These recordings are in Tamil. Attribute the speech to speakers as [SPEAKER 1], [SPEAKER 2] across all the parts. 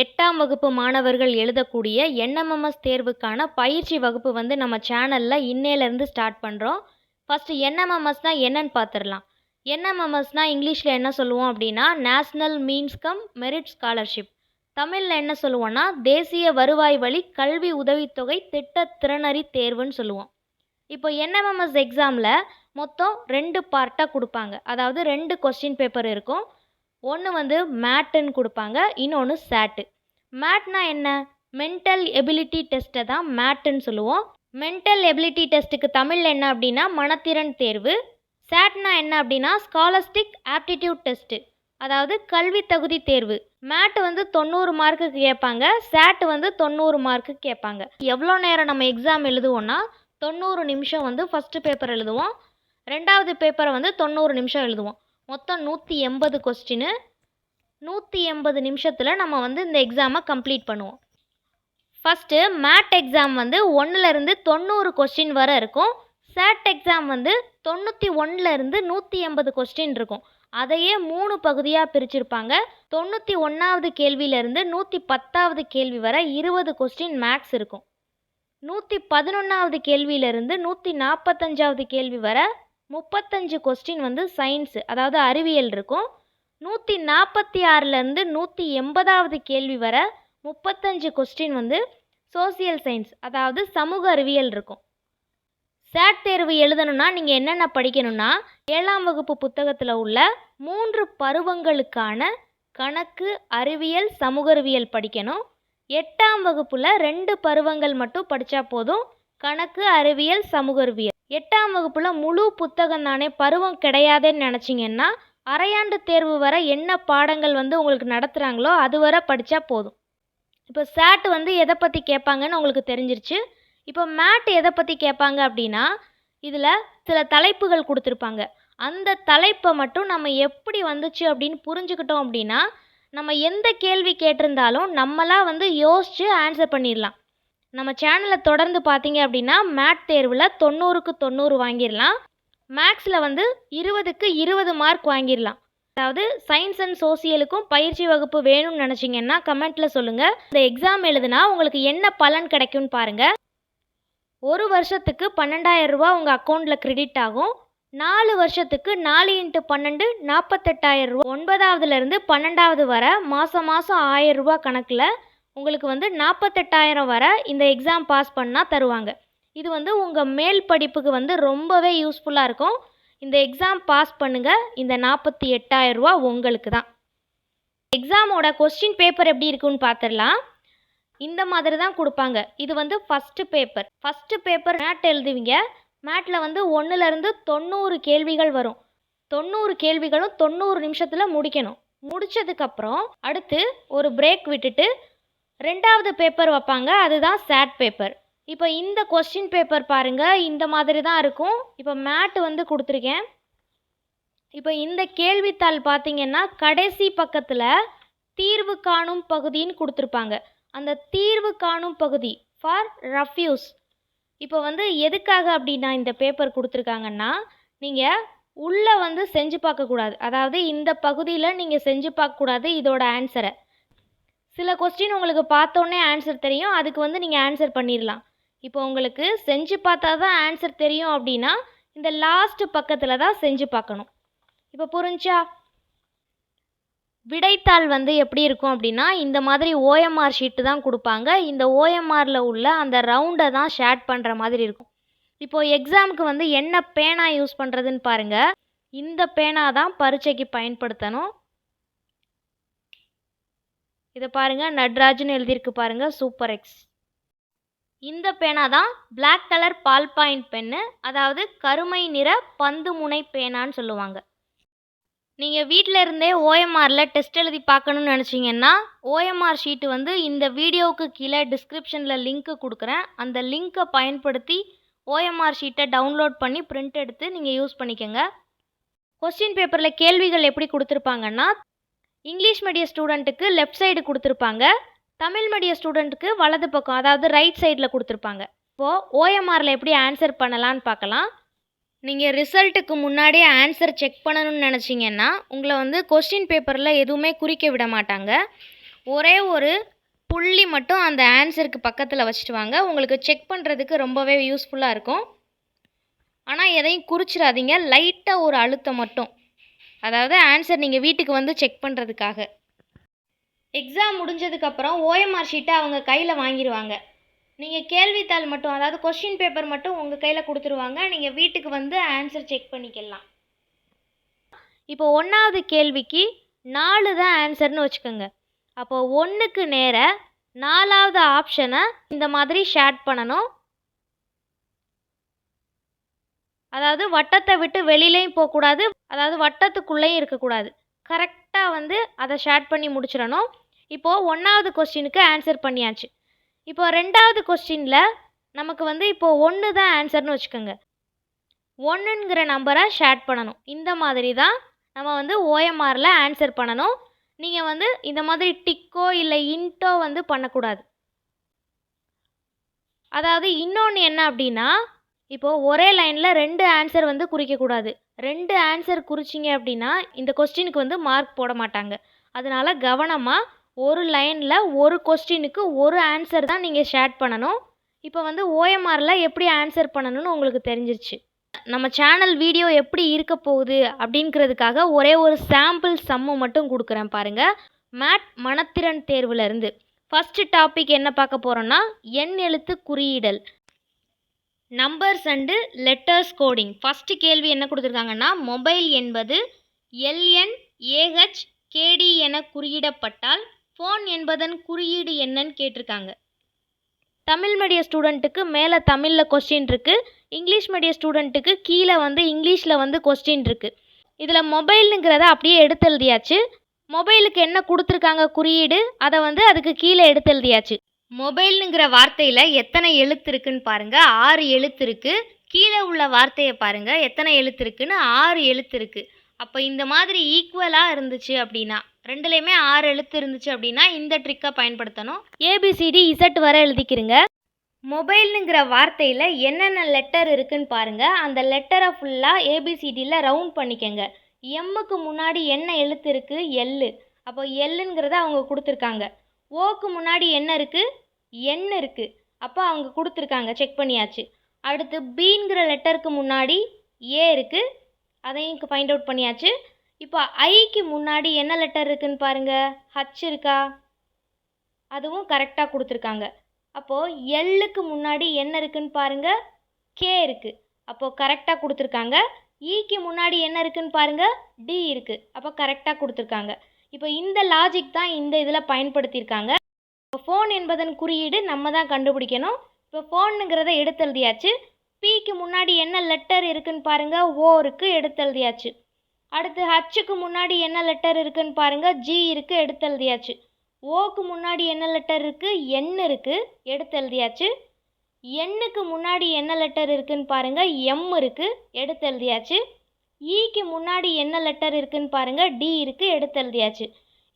[SPEAKER 1] எட்டாம் வகுப்பு மாணவர்கள் எழுதக்கூடிய என்எம்எம்எஸ் தேர்வுக்கான பயிற்சி வகுப்பு வந்து நம்ம சேனலில் இன்னையிலேருந்து ஸ்டார்ட் பண்ணுறோம் ஃபஸ்ட்டு என்எம்எம்எஸ்னால் என்னன்னு பார்த்துடலாம் என்எம்எம்எஸ்னால் இங்கிலீஷில் என்ன சொல்லுவோம் அப்படின்னா national means cum merit scholarship தமிழில் என்ன சொல்லுவோன்னா தேசிய வருவாய் வழி கல்வி உதவித்தொகை திட்ட திறனறி தேர்வுன்னு சொல்லுவோம். இப்போ என்எம்எம்எஸ் எக்ஸாமில் மொத்தம் ரெண்டு பார்ட்டாக கொடுப்பாங்க. அதாவது ரெண்டு கொஸ்டின் பேப்பர் இருக்கும். ஒன்று வந்து மேட்டுன்னு கொடுப்பாங்க இன்னொன்று சேட்டு மேட்னா என்ன? மென்டல் எபிலிட்டி டெஸ்ட்டை தான் மேட்டுன்னு சொல்லுவோம். மென்டல் எபிலிட்டி டெஸ்ட்டுக்கு தமிழில் என்ன அப்படின்னா மனத்திறன் தேர்வு. சேட்னா என்ன அப்படின்னா ஸ்காலஸ்டிக் ஆப்டிடியூட் டெஸ்ட்டு அதாவது கல்வி தகுதி தேர்வு. மேட் வந்து தொண்ணூறு மார்க்குக்கு கேட்பாங்க சேட் வந்து தொண்ணூறு மார்க்குக்கு கேட்பாங்க. எவ்வளோ நேரம் நம்ம எக்ஸாம் எழுதுவோம்னா தொண்ணூறு நிமிஷம் வந்து ஃபஸ்ட்டு பேப்பர் எழுதுவோம். ரெண்டாவது பேப்பரை வந்து தொண்ணூறு நிமிஷம் எழுதுவோம். மொத்தம் நூற்றி எண்பது கொஸ்டின். நூற்றி எண்பது நிமிஷத்தில் நம்ம வந்து இந்த எக்ஸாமை கம்ப்ளீட் பண்ணுவோம். ஃபஸ்ட்டு மேட் எக்ஸாம் வந்து ஒன்றுலேருந்து தொண்ணூறு கொஸ்டின் வரை இருக்கும். சேட் எக்ஸாம் வந்து தொண்ணூற்றி ஒன்றுலேருந்து நூற்றி எண்பது கொஸ்டின் இருக்கும். அதையே மூணு பகுதியாக பிரிச்சிருப்பாங்க. தொண்ணூற்றி ஒன்றாவது கேள்வியிலேருந்து நூற்றி பத்தாவது கேள்வி வரை இருபது கொஸ்டின் மேக்ஸ் இருக்கும். நூற்றி பதினொன்றாவது கேள்வியிலேருந்து நூற்றி நாற்பத்தஞ்சாவது கேள்வி வரை முப்பத்தஞ்சு கொஸ்டின் வந்து சயின்ஸு அதாவது அறிவியல் இருக்கும். நூற்றி நாற்பத்தி ஆறுலேருந்து நூற்றி எண்பதாவது கேள்வி வரை முப்பத்தஞ்சு கொஸ்டின் வந்து சோசியல் சயின்ஸ் அதாவது சமூக அறிவியல் இருக்கும். சேட் தேர்வு எழுதணும்னா நீங்கள் என்னென்ன படிக்கணும்னா ஏழாம் வகுப்பு புத்தகத்தில் உள்ள மூன்று பருவங்களுக்கான கணக்கு அறிவியல் சமூக அறிவியல் படிக்கணும். எட்டாம் வகுப்பில் ரெண்டு பருவங்கள் மட்டும் படித்தா போதும். கணக்கு அறிவியல் சமூக அறிவியல். எட்டாம் வகுப்பில் முழு புத்தகம் தானே பருவம் கிடையாதுன்னு நினச்சிங்கன்னா அரையாண்டு தேர்வு வர என்ன பாடங்கள் வந்து உங்களுக்கு நடத்துகிறாங்களோ அது வரை படித்தா போதும். இப்போ சேட் வந்து எதை பற்றி கேட்பாங்கன்னு உங்களுக்கு தெரிஞ்சிருச்சு. இப்போ மேட் எதை பற்றி கேட்பாங்க அப்படின்னா இதில் சில தலைப்புகள் கொடுத்துருப்பாங்க. அந்த தலைப்பை மட்டும் நம்ம எப்படி வந்துச்சு அப்படின்னு புரிஞ்சுக்கிட்டோம் அப்படின்னா நம்ம எந்த கேள்வி கேட்டிருந்தாலும் நம்மளாக வந்து யோசித்து ஆன்சர் பண்ணிடலாம். நம்ம சேனலை தொடர்ந்து பார்த்தீங்க அப்படின்னா மேட் தேர்வில் தொண்ணூறுக்கு தொண்ணூறு வாங்கிடலாம். மேக்ஸில் வந்து இருபதுக்கு இருபது மார்க் வாங்கிடலாம். அதாவது சயின்ஸ் அண்ட் சோசியலுக்கும் பயிற்சி வகுப்பு வேணும்னு நினச்சிங்கன்னா கமெண்ட்டில் சொல்லுங்கள் இந்த எக்ஸாம் எழுதுனா உங்களுக்கு என்ன பலன் கிடைக்கும்னு பாருங்கள் ஒரு வருஷத்துக்கு பன்னெண்டாயிரம் ரூபா உங்கள் அக்கௌண்ட்டில் கிரெடிட் ஆகும். நாலு வருஷத்துக்கு நாலு இன்ட்டு பன்னெண்டு நாற்பத்தெட்டாயிரம் ரூபா. ஒன்பதாவதுலேருந்து பன்னெண்டாவது வரை மாதம் மாதம் ஆயிரம் ரூபா கணக்கில் உங்களுக்கு வந்து நாற்பத்தெட்டாயிரம் வரை இந்த எக்ஸாம் பாஸ் பண்ணால் தருவாங்க. இது வந்து உங்கள் மேல் படிப்புக்கு வந்து ரொம்பவே யூஸ்ஃபுல்லாக இருக்கும். இந்த எக்ஸாம் பாஸ் பண்ணுங்கள் இந்த நாற்பத்தி எட்டாயிரம் ரூபா உங்களுக்கு தான். எக்ஸாமோட கொஸ்டின் பேப்பர் எப்படி இருக்குன்னு பார்த்துடலாம் இந்த மாதிரி தான் கொடுப்பாங்க. இது வந்து first paper first paper mat எழுதுவீங்க. மேட்டில் வந்து ஒன்றுலேருந்து தொண்ணூறு கேள்விகள் வரும். தொண்ணூறு கேள்விகளும் தொண்ணூறு நிமிஷத்தில் முடிக்கணும். முடிச்சதுக்கப்புறம் அடுத்து ஒரு பிரேக் விட்டுட்டு ரெண்டாவது பேப்பர் வைப்பாங்க அதுதான் சேட் பேப்பர் இப்போ இந்த கொஸ்டின் பேப்பர் பாருங்கள் இந்த மாதிரி தான் இருக்கும். இப்போ மேட் வந்து கொடுத்துருக்கேன். இப்போ இந்த கேள்வித்தாள் பார்த்தீங்கன்னா கடைசி பக்கத்தில் தீர்வு காணும் பகுதின்னு கொடுத்துருப்பாங்க. அந்த தீர்வு காணும் பகுதி ஃபார் ரஃப்யூஸ் இப்போ வந்து எதுக்காக அப்படின்னா இந்த பேப்பர் கொடுத்துருக்காங்கன்னா நீங்கள் உள்ளே வந்து செஞ்சு பார்க்கக்கூடாது. அதாவது இந்த பகுதியில் நீங்கள் செஞ்சு பார்க்கக்கூடாது இதோட ஆன்சரை சில கொஸ்டின் உங்களுக்கு பார்த்தோன்னே ஆன்சர் தெரியும். அதுக்கு வந்து நீங்கள் ஆன்சர் பண்ணிடலாம் இப்போ உங்களுக்கு செஞ்சு பார்த்தா தான் ஆன்சர் தெரியும் அப்படின்னா இந்த லாஸ்ட் பக்கத்தில் தான் செஞ்சு பார்க்கணும். இப்போ புரிஞ்சா? விடைத்தாள் வந்து எப்படி இருக்கும் அப்படின்னா இந்த மாதிரி ஓஎம்ஆர் ஷீட்டு தான் கொடுப்பாங்க. இந்த ஓஎம்ஆரில் உள்ள அந்த ரவுண்டை தான் ஷேட் பண்ணுற மாதிரி இருக்கும். இப்போது எக்ஸாமுக்கு வந்து என்ன பேனா யூஸ் பண்ணுறதுன்னு பாருங்கள் இந்த பேனா தான் பரீட்சைக்கு பயன்படுத்தணும். இதை பாருங்கள் நட்ராஜ்னு எழுதியிருக்கு பாருங்கள் சூப்பர் எக்ஸ் இந்த பேனா தான் black colour ball point pen அதாவது கருமை நிற பந்து முனை பேனான்னு சொல்லுவாங்க. நீங்கள் வீட்டில் இருந்தே ஓஎம்ஆரில் டெஸ்ட் எழுதி பார்க்கணுன்னு நினச்சிங்கன்னா ஓஎம்ஆர் ஷீட்டு வந்து இந்த வீடியோவுக்கு கீழே டிஸ்கிரிப்ஷனில் லிங்க்கு கொடுக்குறேன். அந்த லிங்க்கை பயன்படுத்தி ஓஎம்ஆர் ஷீட்டை டவுன்லோட் பண்ணி பிரிண்ட் எடுத்து நீங்கள் யூஸ் பண்ணிக்கோங்க. கொஸ்டின் பேப்பரில் கேள்விகள் எப்படி கொடுத்துருப்பாங்கன்னா இங்கிலீஷ் மீடியம் ஸ்டூடெண்ட்டுக்கு லெஃப்ட் சைடு கொடுத்துருப்பாங்க. தமிழ் மீடியம் ஸ்டூடெண்ட்டுக்கு வலது பக்கம் அதாவது ரைட் சைடில் கொடுத்துருப்பாங்க. இப்போது ஓஎம்ஆரில் எப்படி ஆன்சர் பண்ணலான்னு பார்க்கலாம். நீங்கள் ரிசல்ட்டுக்கு முன்னாடியே ஆன்சர் செக் பண்ணணும்னு நினச்சிங்கன்னா உங்களை வந்து கொஸ்டின் பேப்பரில் எதுவுமே குறிக்க விட மாட்டாங்க. ஒரே ஒரு புள்ளி மட்டும் அந்த ஆன்சருக்கு பக்கத்தில் வச்சுட்டு வாங்க. உங்களுக்கு செக் பண்ணுறதுக்கு ரொம்பவே யூஸ்ஃபுல்லாக இருக்கும். ஆனால் எதையும் குறிச்சிடாதீங்க. லைட்டாக ஒரு அழுத்தம் மட்டும். அதாவது ஆன்சர் நீங்கள் வீட்டுக்கு வந்து செக் பண்ணுறதுக்காக எக்ஸாம் முடிஞ்சதுக்கப்புறம் ஓஎம்ஆர் ஷீட்டை அவங்க கையில் வாங்கிடுவாங்க நீங்கள் கேள்வித்தாள் மட்டும் அதாவது கொஸ்டின் பேப்பர் மட்டும் உங்கள் கையில் கொடுத்துருவாங்க. நீங்கள் வீட்டுக்கு வந்து ஆன்சர் செக் பண்ணிக்கலாம். இப்போ ஒன்றாவது கேள்விக்கு நாலு தான் ஆன்சர்னு வச்சுக்கோங்க. அப்போ ஒன்றுக்கு நேர நாலாவது ஆப்ஷனை இந்த மாதிரி ஷேட் பண்ணணும். அதாவது வட்டத்தை விட்டு வெளியிலையும் போகக்கூடாது அதாவது வட்டத்துக்குள்ளேயும் இருக்கக்கூடாது. கரெக்டாக வந்து அதை ஷேட் பண்ணி முடிச்சிடணும். இப்போது ஒன்றாவது கொஸ்டினுக்கு ஆன்சர் பண்ணியாச்சு. இப்போ ரெண்டாவது கொஸ்டினில் நமக்கு வந்து இப்போது ஒன்று தான் ஆன்சர்னு வச்சுக்கோங்க. ஒன்றுங்கிற நம்பரை ஷேட் பண்ணணும். இந்த மாதிரி தான் நம்ம வந்து ஓஎம்ஆரில் ஆன்சர் பண்ணணும். நீங்கள் வந்து இந்த மாதிரி டிக்கோ இல்லை இன்ட்டோ வந்து பண்ணக்கூடாது. அதாவது இன்னொன்று என்ன அப்படின்னா இப்போது ஒரே லைனில் ரெண்டு ஆன்சர் வந்து குறிக்கக்கூடாது ரெண்டு ஆன்சர் குறிச்சிங்க அப்படின்னா இந்த கொஸ்டினுக்கு வந்து மார்க் போட மாட்டாங்க. அதனால் கவனமாக ஒரு லைனில் ஒரு கொஸ்டினுக்கு ஒரு ஆன்சர் தான் நீங்கள் ஷேட் பண்ணணும். இப்போ வந்து ஓஎம்ஆரில் எப்படி ஆன்சர் பண்ணணும்னு உங்களுக்கு தெரிஞ்சிருச்சு. நம்ம சேனல் வீடியோ எப்படி இருக்க போகுது அப்படிங்கிறதுக்காக ஒரே ஒரு சாம்பிள் சம்மு மட்டும் கொடுக்குறேன் பாருங்கள் மேட் மனத்திறன் தேர்வுலேருந்து ஃபஸ்ட்டு டாபிக் என்ன பார்க்க போகிறோன்னா எண் எழுத்து குறியீடல். Numbers and letters coding. First கேள்வி என்ன கொடுத்துருக்காங்கன்னா மொபைல் என்பது எல்என் ஏஹெச் கேடி என குறியிடப்பட்டால் ஃபோன் என்பதன் குறியீடு என்னன்னு கேட்டிருக்காங்க. தமிழ் மீடிய ஸ்டூடெண்ட்டுக்கு மேலே தமிழில் கொஸ்டின் இருக்குது இங்கிலீஷ் மீடிய ஸ்டூடெண்ட்டுக்கு கீழே வந்து இங்கிலீஷில் வந்து கொஸ்டின் இருக்குது இதில் மொபைலுங்கிறத அப்படியே எடுத்து எழுதியாச்சு மொபைலுக்கு என்ன கொடுத்துருக்காங்க குறியீடு? அதை வந்து அதுக்கு கீழே எடுத்து எழுதியாச்சு மொபைலுங்கிற வார்த்தையில் எத்தனை எழுத்து இருக்குன்னு பாருங்கள் ஆறு எழுத்து இருக்குது கீழே உள்ள வார்த்தையை பாருங்கள் எத்தனை எழுத்து இருக்குன்னு ஆறு எழுத்து இருக்குது அப்போ இந்த மாதிரி ஈக்குவலாக இருந்துச்சு அப்படின்னா ரெண்டுலேயுமே ஆறு எழுத்து இருந்துச்சு அப்படின்னா இந்த ட்ரிக்கை பயன்படுத்தணும். ஏபிசிடி இசட் வர எழுதிக்கிறங்க. மொபைலுங்கிற வார்த்தையில் என்னென்ன லெட்டர் இருக்குன்னு பாருங்கள் அந்த லெட்டரை ஃபுல்லாக ஏபிசிடியில் ரவுண்ட் பண்ணிக்கங்க. எம்முக்கு முன்னாடி என்ன எழுத்து இருக்குது எல்லு அப்போ எல்லுங்கிறத அவங்க கொடுத்துருக்காங்க. ஓக்கு முன்னாடி என்ன இருக்குது என் இருக்குது அப்போ அவங்க கொடுத்துருக்காங்க. செக் பண்ணியாச்சு. அடுத்து பீங்கிற லெட்டருக்கு முன்னாடி ஏ இருக்குது அதையும் ஃபைண்ட் அவுட் பண்ணியாச்சு. இப்போ ஐக்கு முன்னாடி என்ன லெட்டர் இருக்குன்னு பாருங்கள் ஹச் இருக்கா? அதுவும் கரெக்டாக கொடுத்துருக்காங்க. அப்போது எல்லுக்கு முன்னாடி என்ன இருக்குன்னு பாருங்கள் கே இருக்குது அப்போது கரெக்டாக கொடுத்துருக்காங்க. ஈக்கு e முன்னாடி என்ன இருக்குன்னு பாருங்கள் டி இருக்குது அப்போ கரெக்டாக கொடுத்துருக்காங்க. இப்போ இந்த லாஜிக் தான் இந்த இதில் பயன்படுத்தியிருக்காங்க. ஃபோன் என்பதன் குறியீடு நம்ம தான் கண்டுபிடிக்கணும். இப்போ ஃபோனுங்கிறத எடுத்து எழுதியாச்சு பிக்கு முன்னாடி என்ன லெட்டர் இருக்குன்னு பாருங்கள் ஓ இருக்குது எடுத்து எழுதியாச்சு அடுத்து ஹச்சுக்கு முன்னாடி என்ன லெட்டர் இருக்குன்னு பாருங்கள் ஜி இருக்குது எடுத்து எழுதியாச்சு ஓக்கு முன்னாடி என்ன லெட்டர் இருக்குது என் இருக்குது எடுத்து எழுதியாச்சு எண்ணுக்கு முன்னாடி என்ன லெட்டர் இருக்குன்னு பாருங்கள் எம் இருக்குது எடுத்து எழுதியாச்சு ஈக்கு e முன்னாடி என்ன லெட்டர் இருக்குன்னு பாருங்கள் டி இருக்குது எடுத்து எழுதியாச்சு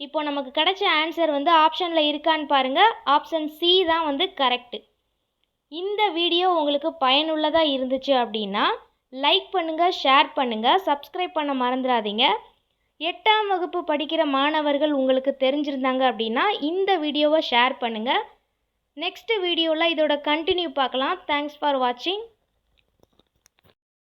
[SPEAKER 1] இப்போ நமக்கு கிடைச்ச ஆன்சர் வந்து ஆப்ஷனில் இருக்கான்னு பாருங்கள் ஆப்ஷன் சி தான் வந்து கரெக்டு இந்த வீடியோ உங்களுக்கு பயனுள்ளதாக இருந்துச்சு அப்படின்னா லைக் பண்ணுங்கள் ஷேர் பண்ணுங்கள் சப்ஸ்கிரைப் பண்ண மறந்துடாதீங்க. எட்டாம் வகுப்பு படிக்கிற மாணவர்கள் உங்களுக்கு தெரிஞ்சிருந்தாங்க அப்படின்னா இந்த வீடியோவை ஷேர் பண்ணுங்கள் நெக்ஸ்ட் வீடியோவில் இதோட கண்டினியூ பார்க்கலாம். தேங்க்ஸ் ஃபார் வாட்சிங்